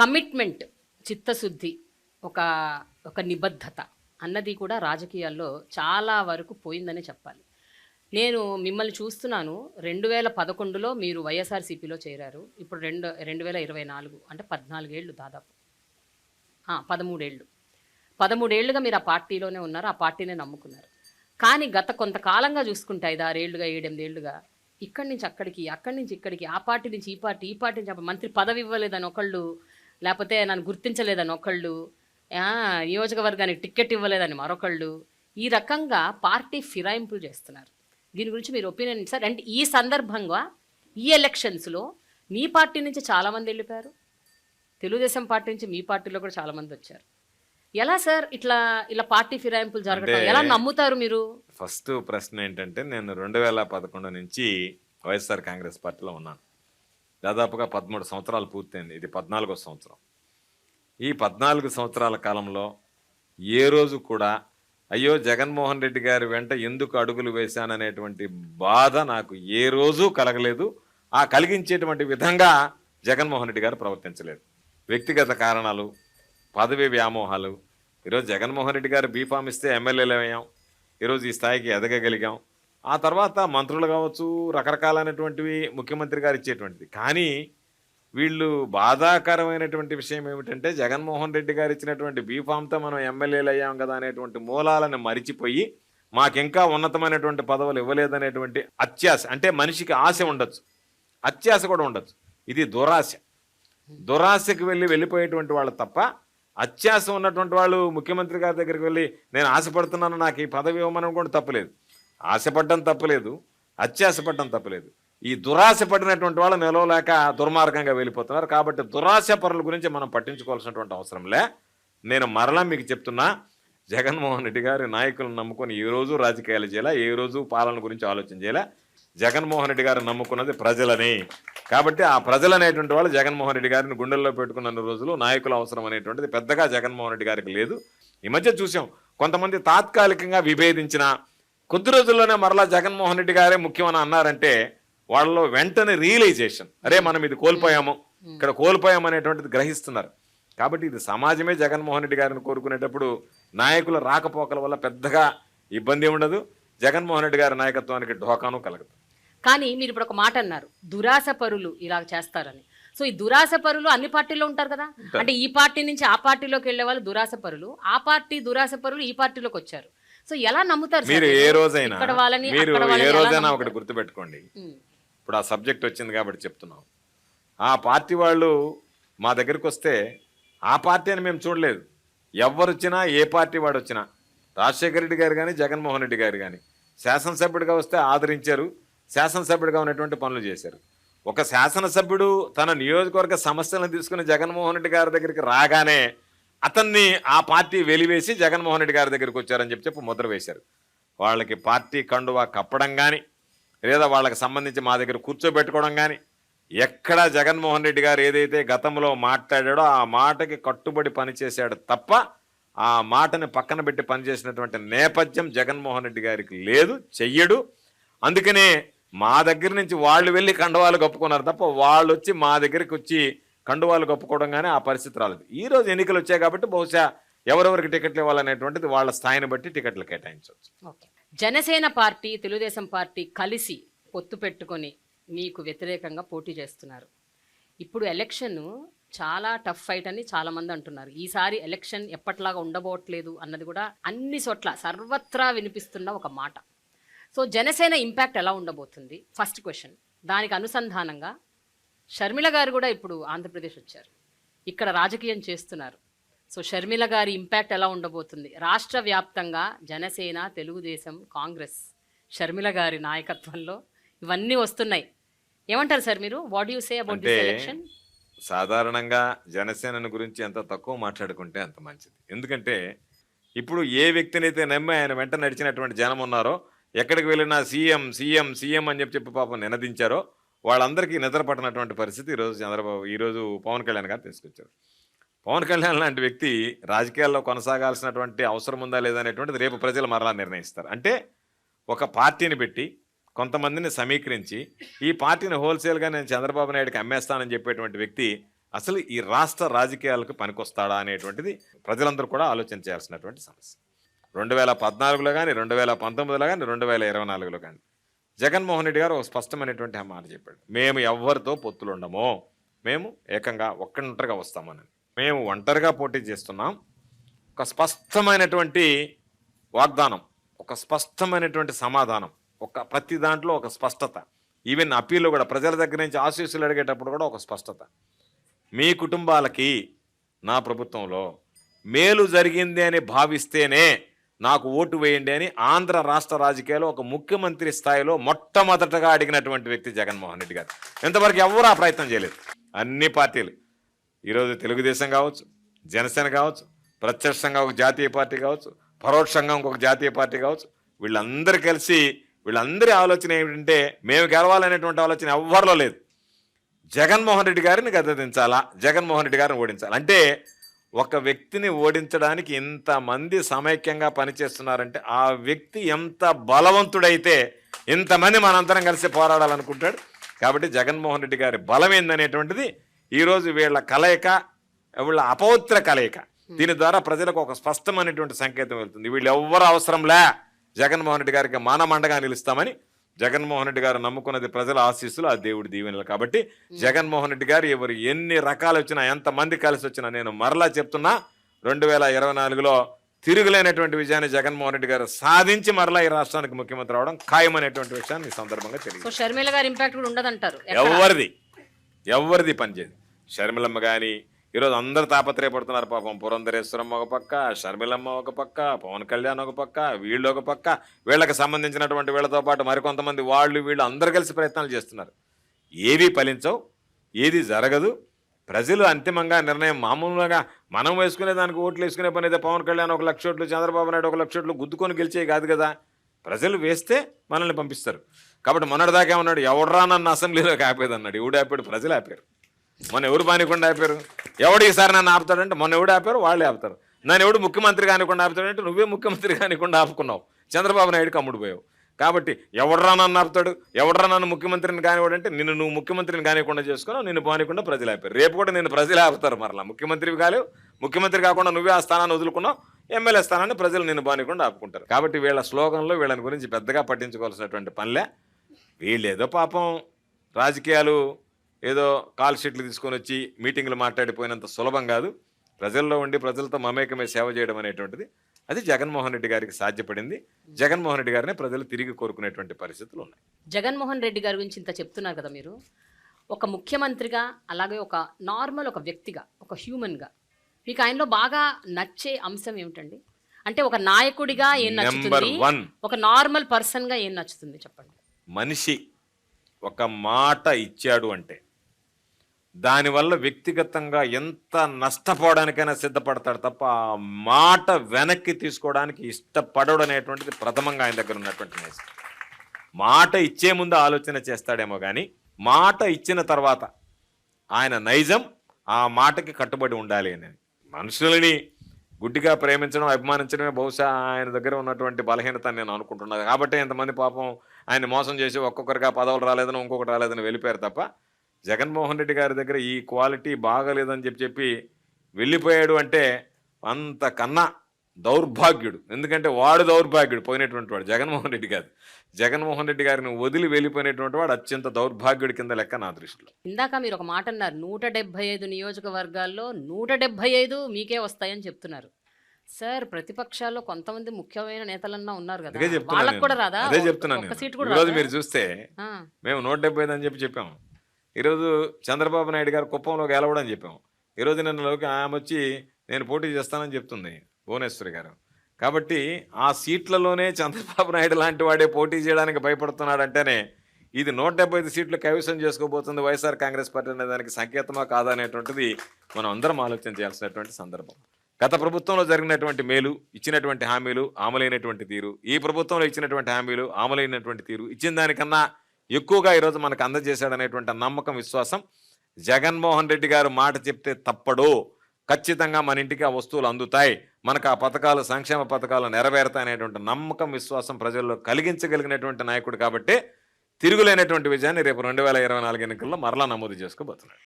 Commitment చిత్తశుద్ధి ఒక ఒక నిబద్ధత అన్నది కూడా రాజకీయాల్లో చాలా వరకు పోయిందనే చెప్పాలి. నేను మిమ్మల్ని చూస్తున్నాను రెండు వేల పదకొండులో మీరు వైఎస్ఆర్సీపీలో చేరారు ఇప్పుడు రెండు రెండు వేల ఇరవై నాలుగు అంటే పద్నాలుగేళ్ళు దాదాపు. పదమూడేళ్ళు. పదమూడేళ్ళుగా మీరు ఆ పార్టీలోనే ఉన్నారు ఆ పార్టీనే నమ్ముకున్నారు. కానీ గత కొంతకాలంగా చూసుకుంటే ఐదారేళ్ళుగా ఏడెనిమిదేళ్ళుగా ఇక్కడి నుంచి అక్కడికి అక్కడి నుంచి ఇక్కడికి ఆ పార్టీ నుంచి ఈ పార్టీ ఈ పార్టీ నుంచి మంత్రి పదవి ఇవ్వలేదని ఒకళ్ళు లేకపోతే నన్ను గుర్తించలేదని ఒకళ్ళు నియోజకవర్గానికి టికెట్ ఇవ్వలేదని మరొకళ్ళు. ఈ రకంగా పార్టీ ఫిరాయింపులు చేస్తున్నారు. దీని గురించి మీరు ఒపీనియన్ సార్ అంటే ఈ సందర్భంగా ఈ ఎలక్షన్స్లో మీ పార్టీ నుంచి చాలామంది వెళ్ళిపోయారు. తెలుగుదేశం పార్టీ నుంచి మీ పార్టీలో కూడా చాలా మంది వచ్చారు. ఎలా సార్ ఇట్లా ఇలా పార్టీ ఫిరాయింపులు జరగడం ఎలా నమ్ముతారు మీరు? ఫస్ట్ ప్రశ్న ఏంటంటే నేను రెండు వేల పదకొండు నుంచి వైఎస్ఆర్ కాంగ్రెస్ పార్టీలో ఉన్నాను. దాదాపుగా పదమూడు సంవత్సరాలు పూర్తయింది. ఇది పద్నాలుగో సంవత్సరం. ఈ పద్నాలుగు సంవత్సరాల కాలంలో ఏ రోజు కూడా అయ్యో జగన్మోహన్ రెడ్డి గారి వెంట ఎందుకు అడుగులు వేశాననేటువంటి బాధ నాకు ఏ రోజు కలగలేదు. ఆ కలిగించేటువంటి విధంగా జగన్మోహన్ రెడ్డి గారు ప్రవర్తించలేదు. వ్యక్తిగత కారణాలు పదవి వ్యామోహాలు ఈరోజు జగన్మోహన్ రెడ్డి గారు బీఫామ్ ఇస్తే ఎమ్మెల్యేలు అయ్యాం. ఈరోజు ఈ స్థాయికి ఎదగగలిగాం. ఆ తర్వాత మంత్రులు కావచ్చు రకరకాలైనటువంటివి ముఖ్యమంత్రి గారు ఇచ్చేటువంటిది. కానీ వీళ్ళు బాధాకరమైనటువంటి విషయం ఏమిటంటే జగన్మోహన్ రెడ్డి గారు ఇచ్చినటువంటి బీఫామ్తో మనం ఎమ్మెల్యేలు అయ్యాం కదా అనేటువంటి మూలాలను మరిచిపోయి మాకింకా ఉన్నతమైనటువంటి పదవులు ఇవ్వలేదనేటువంటి అత్యాశ అంటే మనిషికి ఆశ ఉండొచ్చు. అత్యాశ కూడా ఉండొచ్చు. ఇది దురాశ. దురాశకు వెళ్ళి వెళ్ళిపోయేటువంటి వాళ్ళు తప్ప అత్యాశ ఉన్నటువంటి వాళ్ళు ముఖ్యమంత్రి గారి దగ్గరికి వెళ్ళి నేను ఆశపడుతున్నాను నాకు ఈ పదవి ఇవ్వమని కూడా తప్పలేదు. ఆశపడడం తప్పలేదు అత్యాశపడడం తప్పలేదు. ఈ దురాశ పడినటువంటి వాళ్ళు నిలవలేక దుర్మార్గంగా వెళ్ళిపోతున్నారు. కాబట్టి దురాశ పరుల గురించి మనం పట్టించుకోవాల్సినటువంటి అవసరం లే. నేను మరలా మీకు చెప్తున్నా జగన్మోహన్ రెడ్డి గారి నాయకులను నమ్ముకొని ఏ రోజు రాజకీయాలు చేయాలా ఏ రోజు పాలన గురించి ఆలోచన చేయాలా? జగన్మోహన్ రెడ్డి గారు నమ్ముకున్నది ప్రజలని. కాబట్టి ఆ ప్రజలు అనేటువంటి వాళ్ళు జగన్మోహన్ రెడ్డి గారిని గుండెల్లో పెట్టుకున్న రోజులు నాయకుల అవసరం అనేటువంటిది పెద్దగా జగన్మోహన్ రెడ్డి గారికి లేదు. ఈ మధ్య చూసాం కొంతమంది తాత్కాలికంగా విభేదించిన కొద్ది రోజుల్లోనే మరలా జగన్మోహన్ రెడ్డి గారే ముఖ్యమని అన్నారంటే వాళ్ళలో వెంటనే రియలైజేషన్ అరే మనం ఇది కోల్పోయాము. ఇక్కడ కోల్పోయాము అనేటువంటిది గ్రహిస్తున్నారు. కాబట్టి ఇది సమాజమే జగన్మోహన్ రెడ్డి గారిని కోరుకునేటప్పుడు నాయకుల రాకపోకల వల్ల పెద్దగా ఇబ్బంది ఉండదు. జగన్మోహన్ రెడ్డి గారి నాయకత్వానికి ఢోకాను కలగదు. కానీ మీరు ఇప్పుడు ఒక మాట అన్నారు దురాశ పరులు ఇలా చేస్తారని. సో ఈ దురాశ పరులు అన్ని పార్టీలో ఉంటారు కదా? అంటే ఈ పార్టీ నుంచి ఆ పార్టీలోకి వెళ్ళే వాళ్ళు దురాశ పరులు ఆ పార్టీ దురాశ పరులు ఈ పార్టీలోకి వచ్చారు. సో ఎలా నమ్ముతారు సార్ మీరు ఏ? రోజైనా ఇక్కడ వాళ్ళని మీరు ఏ రోజైనా? ఒకటి గుర్తుపెట్టుకోండి. ఇప్పుడు ఆ సబ్జెక్ట్ వచ్చింది కాబట్టి చెప్తున్నాం. ఆ పార్టీ వాళ్ళు మా దగ్గరికి వస్తే ఆ పార్టీ అని మేము చూడలేదు. ఎవరు వచ్చినా ఏ పార్టీ వాడు వచ్చినా రాజశేఖర రెడ్డి గారు కానీ జగన్మోహన్ రెడ్డి గారు కానీ శాసనసభ్యుడిగా వస్తే ఆదరించారు శాసనసభ్యుడిగా ఉన్నటువంటి పనులు చేశారు. ఒక శాసనసభ్యుడు తన నియోజకవర్గ సమస్యలను తీసుకుని జగన్మోహన్ రెడ్డి గారి దగ్గరికి రాగానే అతన్ని ఆ పార్టీ వెలివేసి జగన్మోహన్ రెడ్డి గారి దగ్గరికి వచ్చారని చెప్పి చెప్పి ముద్ర వేశారు. వాళ్ళకి పార్టీ కండువా కప్పడం కానీ లేదా వాళ్ళకి సంబంధించి మా దగ్గర కూర్చోబెట్టుకోవడం కానీ ఎక్కడ జగన్మోహన్ రెడ్డి గారు ఏదైతే గతంలో మాట్లాడాడో ఆ మాటకి కట్టుబడి పనిచేశాడు తప్ప ఆ మాటని పక్కన పెట్టి పనిచేసినటువంటి నేపథ్యం జగన్మోహన్ రెడ్డి గారికి లేదు చెయ్యడు. అందుకనే మా దగ్గర నుంచి వాళ్ళు వెళ్ళి కండవాలు కప్పుకున్నారు తప్ప వాళ్ళు వచ్చి మా దగ్గరికి వచ్చి కండువాలు కప్పుకోవడం కానీ ఆ పరిస్థితి రాలేదు. ఈరోజు ఎన్నికలు వచ్చాయి కాబట్టి బహుశా ఎవరెవరికి టికెట్లు ఇవ్వాలనేటువంటిది వాళ్ళ స్థాయిని బట్టి టికెట్లు కేటాయించవచ్చు. జనసేన పార్టీ తెలుగుదేశం పార్టీ కలిసి పొత్తు పెట్టుకొని మీకు వ్యతిరేకంగా పోటీ చేస్తున్నారు. ఇప్పుడు ఎలక్షన్ చాలా టఫ్ ఫైట్ అని చాలా మంది అంటున్నారు. ఈసారి ఎలక్షన్ ఎప్పట్లాగా ఉండబోట్లేదు అన్నది కూడా అన్ని చోట్ల సర్వత్రా వినిపిస్తున్న ఒక మాట. సో జనసేన ఇంపాక్ట్ ఎలా ఉండబోతుంది? First question. దానికి అనుసంధానంగా షర్మిల గారు కూడా ఇప్పుడు ఆంధ్రప్రదేశ్ వచ్చారు. ఇక్కడ రాజకీయం చేస్తున్నారు. సో షర్మిల గారి ఇంపాక్ట్ ఎలా ఉండబోతుంది? రాష్ట్ర వ్యాప్తంగా జనసేన తెలుగుదేశం కాంగ్రెస్ షర్మిల గారి నాయకత్వంలో ఇవన్నీ వస్తున్నాయి. ఏమంటారు సార్ మీరు? What you say about this election సాధారణంగా జనసేనను గురించి ఎంత తక్కువ మాట్లాడుకుంటే అంత మంచిది. ఎందుకంటే ఇప్పుడు ఏ వ్యక్తినైతే నమ్మి ఆయన వెంట నడిచినటువంటి జనం ఉన్నారో ఎక్కడికి వెళ్ళినా సీఎం సీఎం సీఎం అని చెప్పి చెప్పి పాపం నినదించారో వాళ్ళందరికీ నిద్ర పట్టినటువంటి పరిస్థితి ఈరోజు చంద్రబాబు ఈరోజు పవన్ కళ్యాణ్ గారు తీసుకొచ్చారు. పవన్ కళ్యాణ్ లాంటి వ్యక్తి రాజకీయాల్లో కొనసాగాల్సినటువంటి అవసరం ఉందా లేదా అనేటువంటిది రేపు ప్రజలు మరలా నిర్ణయిస్తారు. అంటే ఒక పార్టీని పెట్టి కొంతమందిని సమీకరించి ఈ పార్టీని హోల్సేల్గా నేను చంద్రబాబు నాయుడుకి అమ్మేస్తానని చెప్పేటువంటి వ్యక్తి అసలు ఈ రాష్ట్ర రాజకీయాలకు పనికొస్తాడా అనేటువంటిది ప్రజలందరూ కూడా ఆలోచన చేయాల్సినటువంటి సమస్య. రెండు వేల పద్నాలుగులో కానీ రెండు వేల పంతొమ్మిదిలో కానీ రెండు వేల ఇరవై నాలుగులో కానీ జగన్మోహన్ రెడ్డి గారు ఒక స్పష్టమైనటువంటి మాట చెప్పాడు. మేము ఎవరితో పొత్తులు ఉండము. మేము ఏకంగా ఒక్కటంటరిగా వస్తామని. మేము ఒంటరిగా పోటీ చేస్తున్నాం. ఒక స్పష్టమైనటువంటి వాగ్దానం ఒక స్పష్టమైనటువంటి సమాధానం ఒక ప్రతి దాంట్లో ఒక స్పష్టత. ఈవెన్ అప్పీల్లో కూడా ప్రజల దగ్గర నుంచి ఆశీస్సులు అడిగేటప్పుడు కూడా ఒక స్పష్టత. మీ కుటుంబాలకి నా ప్రభుత్వంలో మేలు జరిగింది అని భావిస్తేనే నాకు ఓటు వేయండి అని ఆంధ్ర రాష్ట్ర రాజకీయాల్లో ఒక ముఖ్యమంత్రి స్థాయిలో మొట్టమొదటగా అడిగినటువంటి వ్యక్తి జగన్మోహన్ రెడ్డి గారు. ఇంతవరకు ఎవరు ఆ ప్రయత్నం చేయలేదు. అన్ని పార్టీలు. ఈరోజు తెలుగుదేశం కావచ్చు జనసేన కావచ్చు ప్రత్యక్షంగా ఒక జాతీయ పార్టీ కావచ్చు పరోక్షంగా ఇంకొక జాతీయ పార్టీ కావచ్చు వీళ్ళందరూ కలిసి వీళ్ళందరి ఆలోచన ఏమిటంటే మేము గెలవాలనేటువంటి ఆలోచన ఎవ్వరిలో లేదు. జగన్మోహన్ రెడ్డి గారిని గద్దదించాలా? జగన్మోహన్ రెడ్డి గారిని ఓడించాలి? అంటే ఒక వ్యక్తిని ఓడించడానికి ఇంతమంది సమైక్యంగా పనిచేస్తున్నారంటే ఆ వ్యక్తి ఎంత బలవంతుడైతే ఇంతమంది మనందరం కలిసి పోరాడాలనుకుంటాడు. కాబట్టి జగన్మోహన్ రెడ్డి గారి బలం ఏందనేటువంటిది ఈరోజు వీళ్ళ కలయిక వీళ్ళ అపవిత్ర కలయిక. దీని ద్వారా ప్రజలకు ఒక స్పష్టమైనటువంటి సంకేతం వెళ్తుంది. వీళ్ళు ఎవ్వరు అవసరంలే జగన్మోహన్ రెడ్డి గారికి మానమండగా నిలుస్తామని జగన్మోహన్ రెడ్డి గారు నమ్ముకున్నది ప్రజల ఆశీస్సులు ఆ దేవుడి దీవెనలు. కాబట్టి జగన్మోహన్ రెడ్డి గారు ఎవరు ఎన్ని రకాలు వచ్చినా ఎంతమంది కలిసి వచ్చినా నేను మరలా చెప్తున్నా రెండు వేల ఇరవై నాలుగులో తిరుగులేనటువంటి విజయాన్ని జగన్మోహన్ రెడ్డి గారు సాధించి మరలా ఈ రాష్ట్రానికి ముఖ్యమంత్రి అవడం ఖాయమనేటువంటి విషయాన్ని ఈ సందర్భంగా తెలియదు షర్మిల గారి ఇంపాక్ట్ కూడా ఉండదంటారు? ఎవరిది? ఎవరిది పనిచేది షర్మిలమ్మ కానీ ఈరోజు అందరు తాపత్రయపడుతున్నారు పాపం. పురంధరేశ్వరమ్మ ఒక పక్క షర్మిలమ్మ ఒక పక్క పవన్ కళ్యాణ్ ఒక పక్క వీళ్ళు ఒక పక్క. వీళ్ళకి సంబంధించినటువంటి వీళ్ళతో పాటు మరికొంతమంది వాళ్ళు వీళ్ళు అందరు కలిసి ప్రయత్నాలు చేస్తున్నారు. ఏవి ఫలించవు ఏది జరగదు. ప్రజలు అంతిమంగా నిర్ణయం మామూలుగా మనం వేసుకునే దానికి ఓట్లు వేసుకునే పని అయితే పవన్ కళ్యాణ్ ఒక లక్ష ఓట్లు చంద్రబాబు నాయుడు ఒక లక్ష ఓట్లు గుద్దుకొని గెలిచే కాదు కదా. ప్రజలు వేస్తే మనల్ని పంపిస్తారు. కాబట్టి మొన్నటిదాకా ఏమన్నాడు? ఎవడరా నన్ను అసెంబ్లీలోకి ఆపేది అన్నాడు ఎవడు ఆపాడు? ప్రజలు ఆపారు. మొన్న ఎవరు పానికుండా ఆపారు? ఎవడు ఈసారి నన్ను ఆపుతాడంటే మొన్న ఎవడు ఆపారు? వాళ్ళే ఆపుతారు. నన్ను ఎవడు ముఖ్యమంత్రి కానికుండా ఆపుతాడంటే నువ్వే ముఖ్యమంత్రి కానికుండా ఆపుకున్నావు. చంద్రబాబు నాయుడు కమ్ముడు పోయావు. కాబట్టి ఎవడరా నన్ను ఆపుతాడు? ఎవడరా నన్ను ముఖ్యమంత్రిని కానివ్వడంటే నిన్ను నువ్వు ముఖ్యమంత్రిని కానివ్వకుండా చేసుకున్నావు నిన్ను పానికుండా ప్రజలు ఆపారు. రేపు కూడా నిన్ను ప్రజలు ఆపుతారు మరలా. ముఖ్యమంత్రివి కాలేవు. ముఖ్యమంత్రి కాకుండా నువ్వే ఆ స్థానాన్ని వదులుకున్నావు. ఎమ్మెల్యే స్థానాన్ని ప్రజలు నిన్ను బానికుండా ఆపుకుంటారు. కాబట్టి వీళ్ళ స్లోగన్లో వీళ్ళని గురించి పెద్దగా పట్టించుకోవాల్సినటువంటి పనిలే. వీళ్ళేదో పాపం రాజకీయాలు ఏదో కాల్ షీట్లు తీసుకొని వచ్చి మీటింగ్లు మాట్లాడిపోయినంత సులభం కాదు. ప్రజల్లో ఉండి ప్రజలతో మమేకమే సేవ చేయడం అనేటువంటిది అది జగన్మోహన్ రెడ్డి గారికి సాధ్యపడింది. జగన్మోహన్ రెడ్డి గారిని ప్రజలు తిరిగి కోరుకునేటువంటి పరిస్థితులు ఉన్నాయి. జగన్మోహన్ రెడ్డి గారి గురించి ఇంత చెప్తున్నారు కదా మీరు. ఒక ముఖ్యమంత్రిగా అలాగే ఒక నార్మల్ ఒక వ్యక్తిగా ఒక హ్యూమన్గా. మీకు ఆయనలో బాగా నచ్చే అంశం ఏమిటండి? అంటే ఒక నాయకుడిగా ఏం నచ్చుతుంది? ఒక నార్మల్ పర్సన్గా ఏం నచ్చుతుంది చెప్పండి? మనిషి ఒక మాట ఇచ్చాడు అంటే దానివల్ల వ్యక్తిగతంగా ఎంత నష్టపోవడానికైనా సిద్ధపడతాడు తప్ప ఆ మాట వెనక్కి తీసుకోవడానికి ఇష్టపడడు అనేటువంటిది ప్రథమంగా ఆయన దగ్గర ఉన్నటువంటి నైజం మాట ఇచ్చే ముందు ఆలోచన చేస్తాడేమో కానీ మాట ఇచ్చిన తర్వాత ఆయన నైజం ఆ మాటకి కట్టుబడి ఉండాలి అని. మనుషులని గుడ్డిగా ప్రేమించడం అభిమానించడమే బహుశా ఆయన దగ్గర ఉన్నటువంటి బలహీనత నేను అనుకుంటున్నాను. కాబట్టి ఎంతమంది పాపం ఆయన మోసం చేసి ఒక్కొక్కరిగా పదవులు రాలేదని ఇంకొకటి రాలేదని వెళ్ళిపోయారు తప్ప జగన్మోహన్ రెడ్డి గారి దగ్గర ఈ క్వాలిటీ బాగలేదని చెప్పి చెప్పి వెళ్ళిపోయాడు అంటే అంతకన్నా దౌర్భాగ్యుడు. ఎందుకంటే వాడు దౌర్భాగ్యుడు పోయినటువంటి వాడు జగన్మోహన్ రెడ్డి కాదు. జగన్మోహన్ రెడ్డి గారిని వదిలి వెళ్ళిపోయినటువంటి వాడు అత్యంత దౌర్భాగ్యుడి కింద లెక్క నా దృష్టిలో. ఇందాక మీరు ఒక మాట అన్నారు నూట డెబ్బై ఐదు నియోజకవర్గాల్లో నూట డెబ్బై ఐదు మీకే వస్తాయని చెప్తున్నారు. సార్ ప్రతిపక్షాల్లో కొంతమంది ముఖ్యమైన నేతలన్నా ఉన్నారు కదా. వాళ్ళకు కూడా. రాదా? అదే చెప్తున్నాను? మీరు చూస్తే మేము నూట డెబ్బై ఐదు అని చెప్పి చెప్పాము. ఈరోజు చంద్రబాబు నాయుడు గారు కుప్పంలో గెలవడం చెప్పాము. ఈరోజు నిన్న లోకి ఆమె వచ్చి నేను పోటీ చేస్తానని చెప్తుంది భువనేశ్వరి గారు. కాబట్టి ఆ సీట్లలోనే చంద్రబాబు నాయుడు లాంటి వాడే పోటీ చేయడానికి భయపడుతున్నాడంటేనే ఇది నూట డెబ్బై ఐదు సీట్లు కైవసం చేసుకోబోతుంది వైఎస్ఆర్ కాంగ్రెస్ పార్టీ అనే దానికి సంకేతమా కాదా అనేటువంటిది మనం అందరం ఆలోచన చేయాల్సినటువంటి సందర్భం. గత ప్రభుత్వంలో జరిగినటువంటి మేలు ఇచ్చినటువంటి హామీలు అమలైనటువంటి తీరు ఈ ప్రభుత్వంలో ఇచ్చినటువంటి హామీలు అమలైనటువంటి తీరు ఇచ్చిన దానికన్నా ఎక్కువగా ఈరోజు మనకు అందజేశాడనేటువంటి నమ్మకం విశ్వాసం జగన్మోహన్ రెడ్డి గారు మాట చెప్తే తప్పడు. ఖచ్చితంగా మన ఇంటికి ఆ వస్తువులు అందుతాయి. మనకు ఆ పథకాలు సంక్షేమ పథకాలు నెరవేరుతాయి అనేటువంటి నమ్మకం విశ్వాసం ప్రజల్లో కలిగించగలిగినటువంటి నాయకుడు కాబట్టి తిరుగులేనటువంటి విజయాన్ని రేపు రెండు వేల ఇరవై నాలుగు ఎన్నికల్లో మరలా నమోదు చేసుకోబోతున్నాడు.